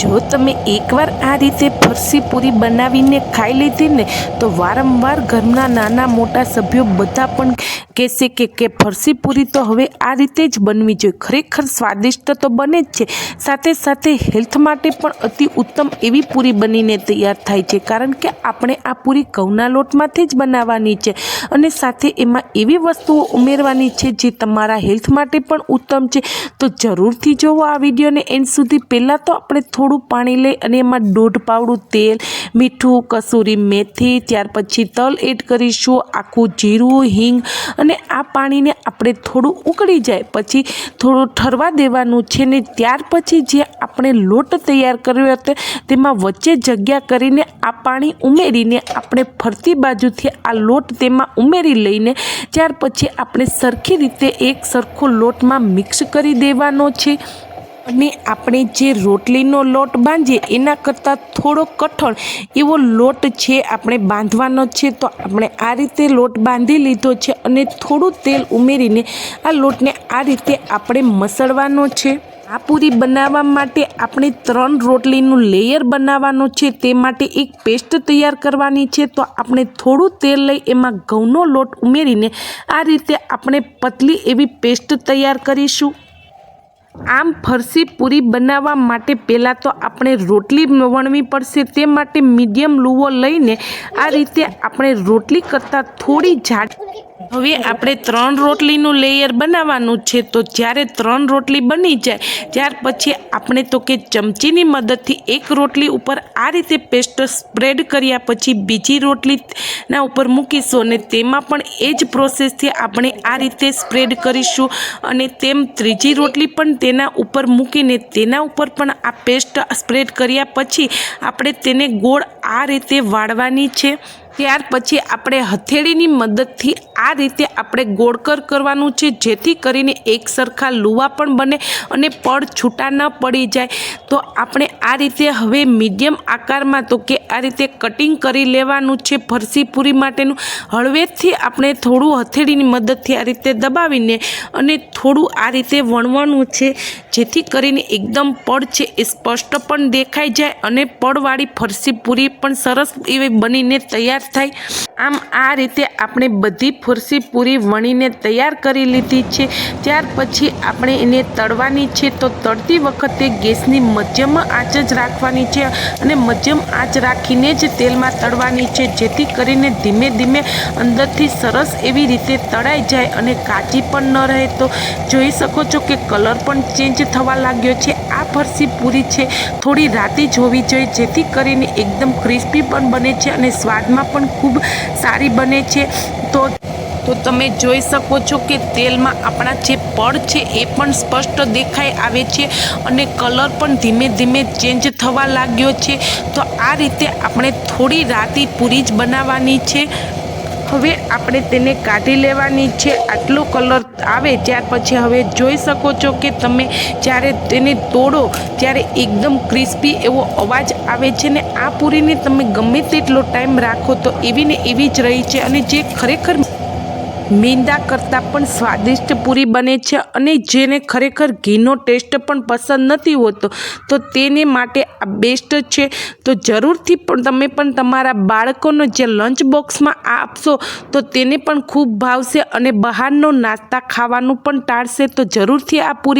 જો તમે એકવાર આ રીતે ફરસી પૂરી બનાવીને ખાઈ લીધી ને, તો વારંવાર ઘરના નાના મોટા સભ્યો બધા પણ કહેશે કે કે ફરસી પૂરી તો હવે આ રીતે જ બનવી જોઈએ. ખરેખર સ્વાદિષ્ટ તો બને જ છે. સાથે સાથે હેલ્થ માટે પણ અતિ ઉત્તમ એવી પૂરી બનીને તૈયાર થાય છે. કારણ કે આપણે આ પૂરી ઘઉંના લોટમાંથી જ બનાવવાની છે અને સાથે એમાં એવી વસ્તુઓ ઉમેરવાની છે જે તમારા હેલ્થ માટે પણ ઉત્તમ છે. તો જરૂરથી જોવો આ વિડીયોને એન્ડ સુધી. પહેલાં તો આપણે થોડું પાણી લઈ અને એમાં દોઢ પાવડું તેલ, મીઠું, કસૂરી મેથી, ત્યાર પછી તલ એડ કરીશું, આખું જીરું, હિંગ અને આ પાણીને આપણે થોડું ઉકળી જાય. પછી થોડું ઠરવા દેવાનું છે ને ત્યાર પછી જે આપણે લોટ તૈયાર કર્યો હતો તેમાં વચ્ચે જગ્યા કરીને આ પાણી ઉમેરીને આપણે ફરતી બાજુથી આ લોટ તેમાં ઉમેરી લઈને ત્યાર પછી આપણે સરખી રીતે એક સરખો લોટમાં મિક્સ કરી દેવાનો છે. અને આપણે જે રોટલીનો લોટ બાંધીએ, એના કરતાં થોડો કઠણ એવો લોટ છે આપણે બાંધવાનો છે. તો આપણે આ રીતે લોટ બાંધી લીધો છે અને થોડું તેલ ઉમેરીને આ લોટને આ રીતે આપણે મસળવાનો છે. આ પૂરી બનાવવા માટે આપણે ત્રણ રોટલીનું લેયર બનાવવાનું છે. તે માટે એક પેસ્ટ તૈયાર કરવાની છે. તો આપણે થોડું તેલ લઈ એમાં ઘઉંનો લોટ ઉમેરીને આ રીતે આપણે પતલી એવી પેસ્ટ તૈયાર કરીશું. આમ ફરસી પૂરી બનાવવા માટે પહેલાં તો આપણે રોટલી વણવી પડશે. તે માટે મીડિયમ લુવો લઈને આ રીતે આપણે રોટલી કરતાં થોડી જાડ હવે આપણે ત્રણ રોટલીનું લેયર બનાવવાનું છે, તો જ્યારે ત્રણ રોટલી બની જાય, ત્યાર પછી આપણે તો કે ચમચીની મદદથી એક રોટલી ઉપર આ રીતે પેસ્ટ સ્પ્રેડ કર્યા પછી બીજી રોટલીના ઉપર મૂકીશું અને તેમાં પણ એ જ પ્રોસેસથી આપણે આ રીતે સ્પ્રેડ કરીશું અને તેમ ત્રીજી રોટલી પણ તેના ઉપર મૂકીને તેના ઉપર પણ આ પેસ્ટ સ્પ્રેડ કર્યા પછી આપણે તેને ગોળ આ રીતે વાળવાની છે. ત્યાર પછી આપણે હથેળીની મદદથી આ રીતે આપણે ગોળકર કરવાનું છે, જેથી કરીને એક સરખા લુવા પણ બને અને પડ છૂટા ન પડી જાય. તો આપણે આ રીતે હવે મીડિયમ આકારમાં તો કે આ રીતે કટિંગ કરી લેવાનું છે ફરસી પૂરી માટેનું. હળવેથી આપણે થોડું હથેળીની મદદથી આ રીતે દબાવીને અને થોડું આ રીતે વણવાનું છે. જેથી કરીને એકદમ પડ છે એ સ્પષ્ટ પણ દેખાઈ જાય અને પડવાળી ફરસી પૂરી પણ સરસ એવી બનીને તૈયાર થાય. આમ આ રીતે આપણે બધી ફરસી પૂરી વણીને તૈયાર કરી લીધી છે. ત્યાર પછી આપણે એને તળવાની છે તો તળતી વખતે ગેસની મધ્યમ આંચ જ રાખવાની છે અને મધ્યમ આંચ રાખીને જ તેલમાં તળવાની છે જેથી કરીને ધીમે ધીમે અંદરથી સરસ એવી રીતે તળાઈ જાય અને કાચી પણ ન રહે. તો જોઈ શકો છો કે કલર પણ ચેન્જ થવા લાગ્યો છે. આ ફરસી પૂરી છે. થોડી રાતી જ હોવી જોઈએ, જેથી કરીને એકદમ ક્રિસ્પી પણ બને છે અને સ્વાદમાં પણ ખૂબ સારી બને છે. તો તો તમે જોઈ શકો છો કે તેલમાં આપણા જે પડ છે એ પણ સ્પષ્ટ દેખાઈ આવે છે અને કલર પણ ધીમે ધીમે ચેન્જ થવા લાગ્યો છે. તો આ રીતે આપણે થોડી રાતી પૂરી જ બનાવવાની છે. હવે આપણે તેને કાઢી લેવાની છે. આટલો કલર આવે ત્યાર પછી હવે જોઈ શકો છો કે તમે જ્યારે તેને તોડો ત્યારે એકદમ ક્રિસ્પી એવો અવાજ આવે છે ને આ પૂરીને તમે ગમે તેટલો ટાઈમ રાખો તો એવી ને એવી જ રહી છે અને જે ખરેખર મેંદા કરતાં પણ સ્વાદિષ્ટ પૂરી બને છે અને જેને ખરેખર ઘીનો ટેસ્ટ પણ પસંદ નથી હોતો, તો તેને માટે આ બેસ્ટ છે. તો જરૂરથી પણ તમે પણ તમારા બાળકોનો જે લંચ બોક્સમાં આપશો, તો તેને પણ ખૂબ ભાવશે અને બહારનો નાસ્તા ખાવાનું પણ ટાળશે. તો જરૂરથી આ પૂરી